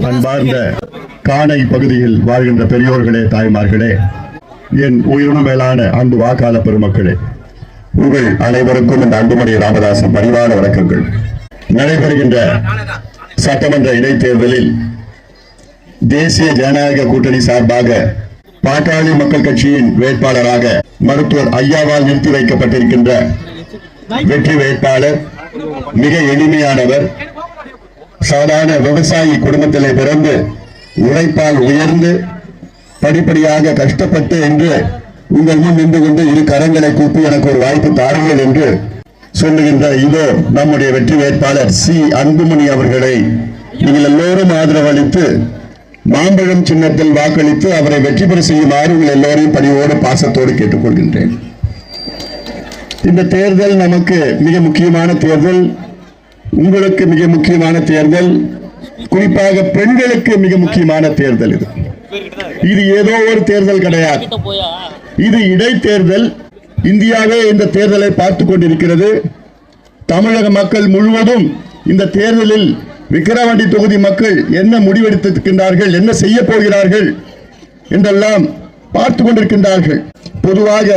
அன்பார்ந்த காணை பகுதியில் வாழ்கின்ற பெரியோர்களே தாய்மார்களே என் உயிரின மேலான அன்பு வாக்காள பெருமக்களே உங்கள் அனைவருக்கும் இந்த அன்புமணி ராமதாசன் பணிவான வணக்கங்கள். நடைபெறுகின்ற சட்டமன்ற இடைத்தேர்தலில் தேசிய ஜனநாயக கூட்டணி சார்பாக பாட்டாளி மக்கள் கட்சியின் வேட்பாளராக மருத்துவர் ஐயாவால் நிறுத்தி வைக்கப்பட்டிருக்கின்ற வெற்றி வேட்பாளர் மிக எளிமையானவர் சாதாரண விவசாயி குடும்பத்திலே பிறந்து உழைப்பால் உயர்ந்து படிப்படியாக கஷ்டப்பட்டு என்று உங்கள் முன் நின்று கொண்டு இரு கரங்களை கூப்பி எனக்கு ஒரு வாய்ப்பு தாருங்கள் என்று சொல்லுகின்ற இதோ நம்முடைய வெற்றி வேட்பாளர் சி. அன்புமணி அவர்களை நீங்கள் எல்லோரும் ஆதரவளித்து மாம்பழம் சின்னத்தில் வாக்களித்து அவரை வெற்றி பெற செய்யுமாறு உங்கள் எல்லோரையும் பணியோடு பாசத்தோடு கேட்டுக்கொள்கின்றேன். இந்த தேர்தல் நமக்கு மிக முக்கியமான தேர்தல். உங்களுக்கு மிக முக்கியமான தேர்தல் குறிப்பாக பெண்களுக்கு மிக முக்கியமான தேர்தல் இது. இது ஏதோ ஒரு தேர்தல் கிடையாது. இது இடைத்தேர்தல். இந்தியாவே இந்த தேர்தலை பார்த்து கொண்டிருக்கிறது. தமிழக மக்கள் முழுவதும் இந்த தேர்தலில் விக்கிரவாண்டி தொகுதி மக்கள் என்ன முடிவெடுத்திருக்கின்றார்கள் என்ன செய்ய போகிறார்கள் என்றெல்லாம் பார்த்து கொண்டிருக்கின்றார்கள். பொதுவாக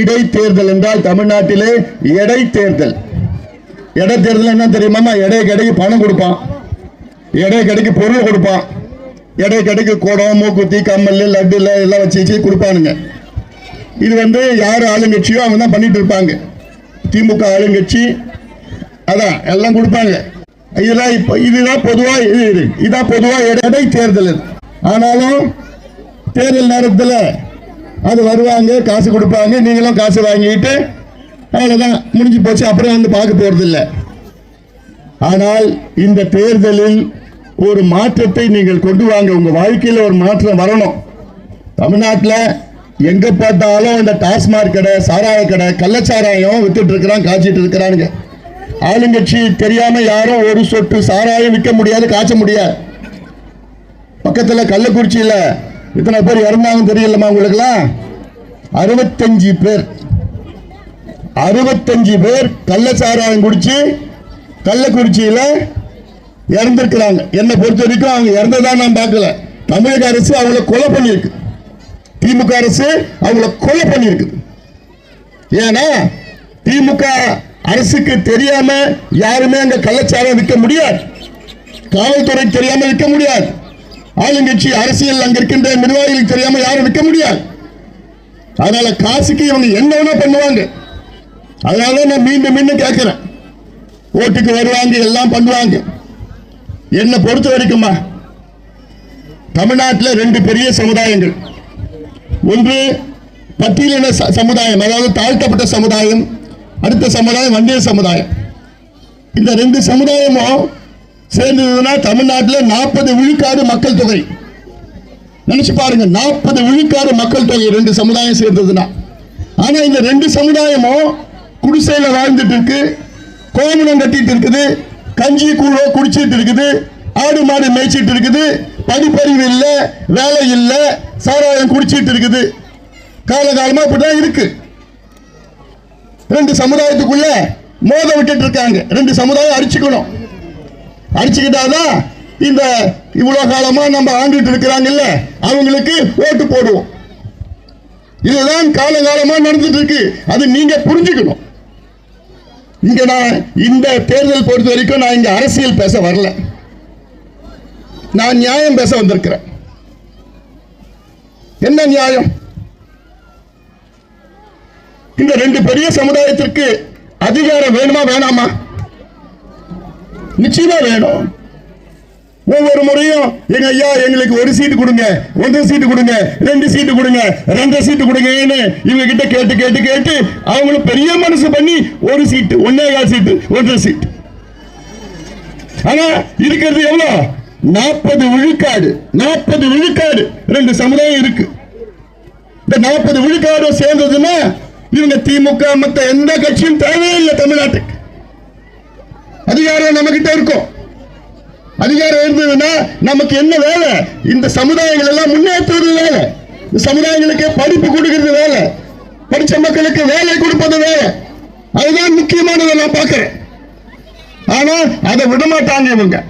இடைத்தேர்தல் என்றால் தமிழ்நாட்டிலே எடை தேர்தல் இடைத்தேர்தல் என்ன தெரியுமா? எடை கடைக்கு பணம் கொடுப்பான். எடை கடைக்கு பொருள் கொடுப்பான். எடை கடைக்கு குடம் மூக்குத்தி கம்மல் லட்டுல எல்லாம் வச்சு வச்சு கொடுப்பானுங்க. இது வந்து யார் ஆளுங்கட்சியோ அவங்க தான் பண்ணிட்டு இருப்பாங்க. திமுக ஆளுங்கட்சி அதான் எல்லாம் கொடுப்பாங்க. இதெல்லாம் இப்போ இதுதான் பொதுவாக இது இதுதான் பொதுவாக இடை தேர்தல் ஆனாலும் தேர்தல் நேரத்தில் அது வருவாங்க காசு கொடுப்பாங்க நீங்களும் காசு வாங்கிட்டு அவ்வளோதான் முடிஞ்சு போச்சு. அப்புறம் வந்து பார்க்க போகிறதில்ல ஆனால் இந்த தேர்தலில் ஒரு மாற்றத்தை நீங்கள் கொண்டு வாங்க. உங்கள் வாழ்க்கையில் ஒரு மாற்றம் வரணும். தமிழ்நாட்டில் எங்கே பார்த்தாலும் இந்த டாஸ்மாக் கடை சாராய கடை கள்ளச்சாராயம் வித்துட்டு இருக்கிறான் காய்ச்சிட்டு இருக்கிறானுங்க. ஆளுங்கட்சி தெரியாமல் யாரும் ஒரு சொட்டு சாராயம் விற்க முடியாது காய்ச்ச முடியாது. பக்கத்தில் கள்ளக்குறிச்சியில் இத்தனை பேர் இறந்தாங்கன்னு தெரியலமா உங்களுக்குலாம் அறுபத்தஞ்சு பேர். அறுபத்தஞ்சு பேர் கள்ளச்சாராயம் குடிச்சு கள்ளக்குறிச்சியில இறந்துருக்கிறாங்க. என்னை பொறுத்த வரைக்கும் அவங்க இறந்ததா நான் பார்க்கல. தமிழக அரசு அவங்கள கொலை பண்ணியிருக்கு. திமுக அரசு அவங்கள கொலை பண்ணியிருக்கு. ஏன்னா திமுக அரசுக்கு தெரியாம யாருமே அங்க கள்ளச்சாரம் விற்க முடியாது. காவல்துறை தெரியாம விற்க முடியாது. ஆளுங்கட்சி அரசியல் அங்க இருக்கின்ற நிர்வாகிகளுக்கு தெரியாம யாரும் விற்க முடியாது. அதனால காசுக்கு இவங்க என்ன பண்ணுவாங்க. அதனால நான் மீண்டும் மீண்டும் கேட்கிறேன். ஓட்டுக்கு வருவாங்க எல்லாம் பண்ணுவாங்க. என்னை பொறுத்த வரைக்குமா தமிழ்நாட்டில் ரெண்டு பெரிய சமுதாயங்கள். ஒன்று பட்டியலின ச- சமுதாயம் அதாவது தாழ்த்தப்பட்ட சமுதாயம் அடுத்த சமுதாயம் வண்டிய சமுதாயம். இந்த ரெண்டு சமுதாயமும் சேர்ந்ததுன்னா தமிழ்நாட்டில் நாற்பது விழுக்காடு மக்கள் தொகை. நினைச்சு பாருங்க நாற்பது விழுக்காடு மக்கள் தொகை ரெண்டு சமுதாயம் சேர்ந்ததுன்னா. ஆனா இந்த ரெண்டு சமுதாயமும் குடிசையில வாழ்ந்துட்டு இருக்கு. கோமணம் கட்டிட்டு இருக்குது. கஞ்சி கூழோ குடிச்சிட்டு இருக்குது. ஆடு மாடு மேய்ச்சிட்டு இருக்குது. படிப்பறிவு இல்லை வேலை இல்லை சாராயம் குடிச்சிட்டு இருக்குது. காலகாலமா இப்படிதான் இருக்கு. ரெண்டு சமுதாயத்துக்குள்ள மோத விட்டுட்டு இருக்காங்க. ரெண்டு சமுதாயம் அடிச்சுக்கணும். அடிச்சுக்கிட்டாதான் இந்த இவ்வளவு காலமா நம்ம ஆண்டுட்டு இருக்கிறாங்கல்ல அவங்களுக்கு ஓட்டு போடுவோம். இதுதான் காலகாலமா நடந்துட்டு இருக்கு. அது நீங்க புரிஞ்சுக்கணும். இங்க நான் இந்த தேர்தல் பொறுத்த வரைக்கும் நான் இங்க அரசியல் பேச வரல. நான் நியாயம் பேச வந்திருக்கிறேன். என்ன நியாயம்? இந்த ரெண்டு பெரிய சமுதாயத்திற்கு அதிகாரம் வேணுமா வேணாமா? நிச்சயமா வேணும். ஒவ்வொரு முறையும் எங்க ஐயா எங்களுக்கு ஒரு சீட்டு கொடுங்க ஒன்றரை சீட்டு கொடுங்க ரெண்டு சீட்டு கொடுங்க ரெண்டரை சீட்டு கொடுங்கன்னு இவங்க கிட்ட கேட்டு கேட்டு கேட்டு அவங்களும் பெரிய மனசு பண்ணி ஒரு சீட்டு ஒன்னே கால் சீட்டு ஒன்றரை சீட்டு. ஆனா இருக்கிறது எவ்வளவு நாற்பது விழுக்காடு நாற்பது விழுக்காடு ரெண்டு சமுதாயம் இருக்கு. இந்த நாற்பது விழுக்காடும் சேர்ந்ததுன்னா இவங்க திமுக மத்த எந்த கட்சியும் தேவையில்லை தமிழ்நாட்டுக்கு. அதிகாரம் நம்ம கிட்ட இருக்கும். அதிகாரம் இருந்ததுன்னா நமக்கு என்ன வேலை? இந்த சமுதாயங்கள் எல்லாம் முன்னேற்றுறது வேலை. இந்த சமுதாயங்களுக்கு படிப்பு கொடுக்கிறது வேலை. படிச்ச மக்களுக்கு வேலை கொடுப்பது வேலை. அதுதான் முக்கியமானதை நான் பார்க்கிறேன். ஆனா அதை விடமாட்டாங்க இவங்க.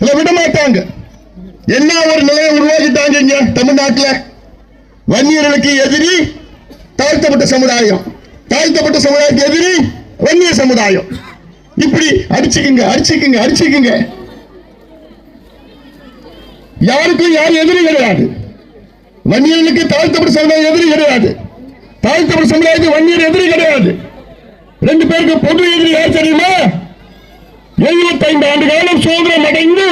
இதை விடமாட்டாங்க. என்ன ஒரு நிலையை உருவாக்கிட்டாங்க இங்க தமிழ்நாட்டுல? வன்னியர்களுக்கு எதிரி தாழ்த்தப்பட்ட சமுதாயம். தாழ்த்தப்பட்ட சமுதாயத்துக்கு எதிரி வன்னிய சமுதாயம். இப்படி அடிச்சுக்குங்க அடிச்சுக்குங்க அடிச்சுக்குங்க. யாருக்கும் யாரும் எதிரி கிடையாது. வன்னியர்களுக்கு தாழ்த்தப்பட்ட சமுதாயம் எதிரி கிடையாது. தாழ்த்தப்பட்ட சமுதாயத்துக்கு வன்னியர் எதிரி கிடையாது. ரெண்டு பேருக்கு பொது எதிரி யார் தெரியுமா? எழுபத்தைந்து ஆண்டு காலம் சுதந்திரம் அடைந்து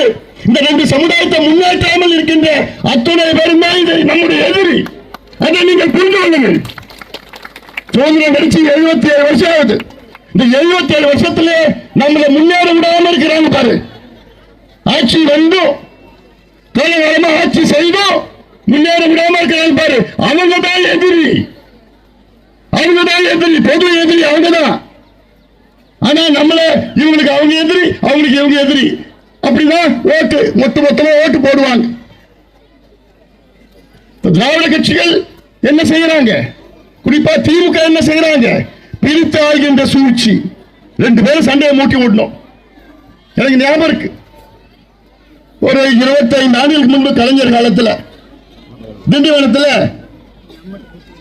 இந்த ரெண்டு சமுதாயத்தை முன்னேற்றாமல் இருக்கின்ற அத்துணை பேரும் தான் இது நம்முடைய எதிரி. அதை நீங்கள் புரிந்து கொள்ளுங்கள். சுதந்திரம் கிடைச்சி எழுபத்தி ஏழு வருஷம் ஆகுது. இந்த எழுபத்தி ஏழு வருஷத்துல நம்மளை முன்னேற விடாம இருக்கிறாங்க பாரு. ஆட்சி வந்தும் காலகாலமா ஆட்சி செய்வோம் முன்னேற விடாம இருக்கிறாங்க பாரு. அவங்க தான் எதிரி. அவங்க தான் எதிரி. பொது எதிரி அவங்க தான். ஆனா நம்மள இவங்களுக்கு அவங்க எதிரி அவங்களுக்கு இவங்க எதிரி. அப்படிதான் ஓட்டு மொத்த மொத்தமா ஓட்டு போடுவாங்க. திராவிட கட்சிகள் என்ன செய்யறாங்க? குறிப்பா திமுக என்ன செய்யறாங்க? பிரித்து ஆள்கின்ற சூழ்ச்சி. ரெண்டு பேரும் சண்டையை மூட்டி விடணும். எனக்கு ஞாபகம் இருக்கு. ஒரு இருபத்தைந்து ஆண்டுகளுக்கு முன்பு கலைஞர் காலத்துல திண்டிவனத்துல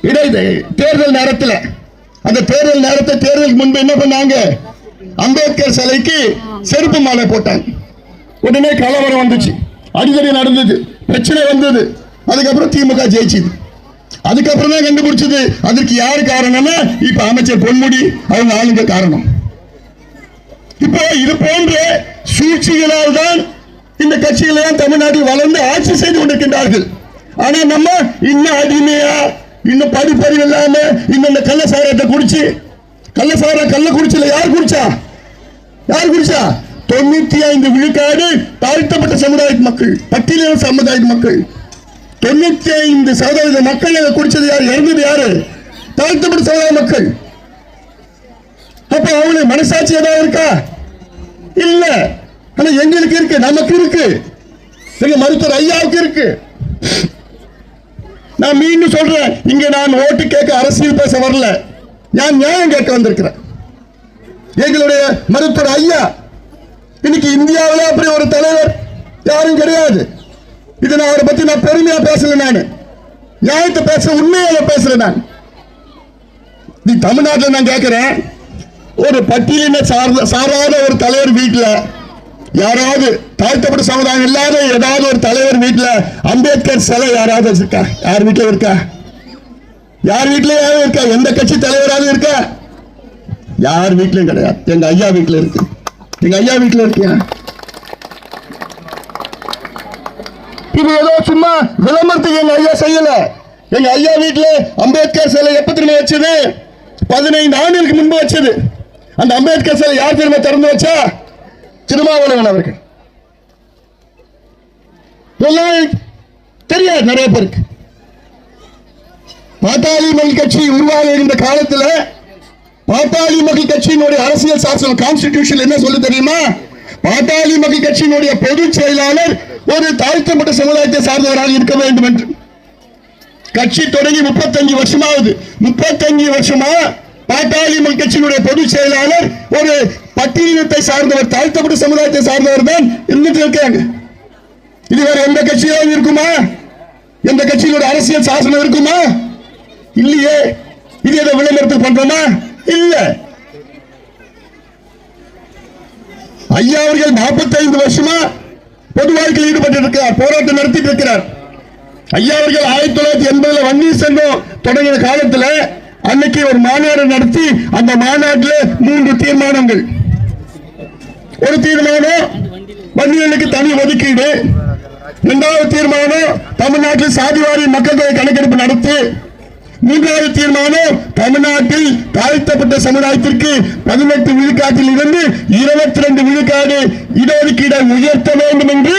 இடை தேர்தல் நேரத்துல அந்த தேர்தல் நேரத்தை தேர்தலுக்கு முன்பு என்ன பண்ணாங்க? அம்பேத்கர் சிலைக்கு செருப்பு மாலை போட்டாங்க. உடனே கலவரம் வந்துச்சு. அடிக்கடி நடந்தது. பிரச்சனை வந்தது. அதுக்கப்புறம் திமுக ஜெயிச்சுது. அதுக்கப்புறம் தான் கண்டுபிடிச்சது. அதற்கு யாரு காரணம்னா இப்ப அமைச்சர் பொன்முடி அவங்க ஆளுங்க காரணம். இப்போ இது போன்ற சூழ்ச்சிகளால் தான் இந்த கட்சிகள் தான் தமிழ்நாட்டில் வளர்ந்து ஆட்சி செய்து கொண்டிருக்கின்றார்கள். ஆனா நம்ம இன்னும் அடிமையா இன்னும் படிப்பறிவு இல்லாம இன்னும் இந்த கள்ள சாரத்தை குடிச்சு கள்ள சார கள்ள குடிச்சல யார் குடிச்சா? யார் குடிச்சா? தொண்ணூத்தி ஐந்து விழுக்காடு தாழ்த்தப்பட்ட சமுதாய மக்கள் பட்டியலின சமுதாய மக்கள். தொண்ணூத்தி ஐந்து சதவீத மக்கள் அதை குடிச்சது யார்? இறந்தது யாரு? தாழ்த்தப்பட்ட சமுதாய மக்கள். அப்ப அவங்களுக்கு மனசாட்சி ஏதாவது இருக்கா? இல்லை. ஆனா எங்களுக்கு இருக்கு நமக்கு இருக்கு. எங்க மருத்துவர் ஐயாவுக்கு இருக்கு. நான் மீண்டும் சொல்றேன் இங்க நான் ஓட்டு கேட்க அரசியல் பேச வரல. நான் நியாயம் கேட்க வந்திருக்கிறேன். எங்களுடைய மருத்துவர் ஐயா இன்னைக்கு இந்தியாவில் அப்படி ஒரு தலைவர் யாரும் கிடையாது. இது நான் அவரை பத்தி நான் பெருமையா பேசல நான். நியாயத்தை பேச உண்மையாக பேசல நான். நீ தமிழ்நாட்டில் நான் கேட்கிறேன் ஒரு பட்டியலின சார்ந்த சாராத ஒரு தலைவர் வீட்டில் யாராவது தாழ்த்தப்பட்ட சமுதாயம் இல்லாத ஏதாவது ஒரு தலைவர் வீட்டில் அம்பேத்கர் சிலை யாராவது வச்சிருக்கா? யார் வீட்டில் இருக்கா? யார் வீட்லயாவது இருக்கா? எந்த கட்சி தலைவராவது இருக்கா? யார் வீட்லயும் கிடையாது. எங்க ஐயா வீட்டில் இருக்கு. எங்க ஐயா வீட்டில் இருக்கியா? இது ஏதோ சும்மா விளம்பரத்துக்கு எங்க ஐயா செய்யல. எங்க ஐயா வீட்டுல அம்பேத்கர் சிலை எப்ப திரும்ப வச்சது? பதினைந்து ஆண்டுகளுக்கு முன்பு வச்சது. அந்த அம்பேத்கர் சிலை யார் திரும்ப திறந்து வச்சா? திருமாவளவன் அவர்கள். தெரியாது நிறைய பேருக்கு. பாட்டாளி மக்கள் கட்சி இருந்த காலத்துல பாட்டாளி மக்கள் கட்சியினுடைய அரசியல் சாசனம் கான்ஸ்டிடியூஷன் என்ன சொல்லு தெரியுமா? பாட்டாளி மக்கள் கட்சியினுடைய பொதுச் செயலாளர் ஒரு தாழ்த்தப்பட்ட சமுதாயத்தை சார்ந்தவராக இருக்க வேண்டும் என்று. கட்சி தொடங்கி முப்பத்தஞ்சு வருஷமாவது. முப்பத்தஞ்சு வருஷமா பாட்டாளி கட்சியினுடைய பொதுச் செயலாளர் ஒரு பட்டியலினத்தை சார்ந்தவர் தாழ்த்தப்பட்ட சமுதாயத்தை சார்ந்தவர் தான் இருந்துட்டு இருக்காங்க. இது வேற எந்த கட்சியாவது இருக்குமா? எந்த கட்சியினுடைய அரசியல் சாசனம் இருக்குமா? இல்லையே. இது எதை விளம்பரத்துக்கு பண்றோமா? இல்ல. ஐயா அவர்கள் 45 வருஷமா பொது வாழ்க்கையில் ஈடுபட்டு இருக்கிறார் போராட்டம் நடத்திட்டு இருக்கிறார். ஐயா அவர்கள் ஆயிரத்தி தொள்ளாயிரத்தி எண்பதுல வன்னீர் செல்வம் தொடங்கின காலத்துல அன்னைக்கு ஒரு மாநாடு நடத்தி அந்த மாநாட்டில் மூன்று தீர்மானங்கள். ஒரு தீர்மானம் வன்னியர்களுக்கு தனி ஒதுக்கீடு. இரண்டாவது தீர்மானம் தமிழ்நாட்டில் சாதிவாரி மக்கள் தொகை கணக்கெடுப்பு நடத்தி. மூன்றாவது தீர்மானம் தமிழ்நாட்டில் தாழ்த்தப்பட்ட சமுதாயத்திற்கு பதினெட்டு விழுக்காட்டில் இருந்து இருபத்தி ரெண்டு விழுக்காடு இடஒதுக்கீடை உயர்த்த வேண்டும் என்று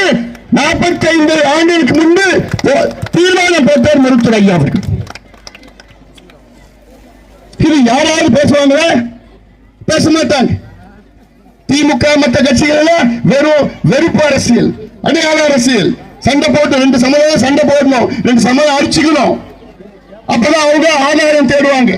நாற்பத்தி ஐந்து ஆண்டுகளுக்கு முன்பு தீர்மானம் போட்டார் மருத்துவர் ஐயா அவர்கள். யாராவது பேசுவாங்களா? பேச மாட்டாங்க திமுக மற்ற கட்சிகள் எல்லாம் வெறும் வெறுப்பு அரசியல் அடையாள அரசியல். சண்டை போட்டு ரெண்டு சமுதாயம் சண்டை போடணும் ரெண்டு சமதம் அடிச்சுக்கணும். அப்பதான் அவங்க ஆதாயம் தேடுவாங்க.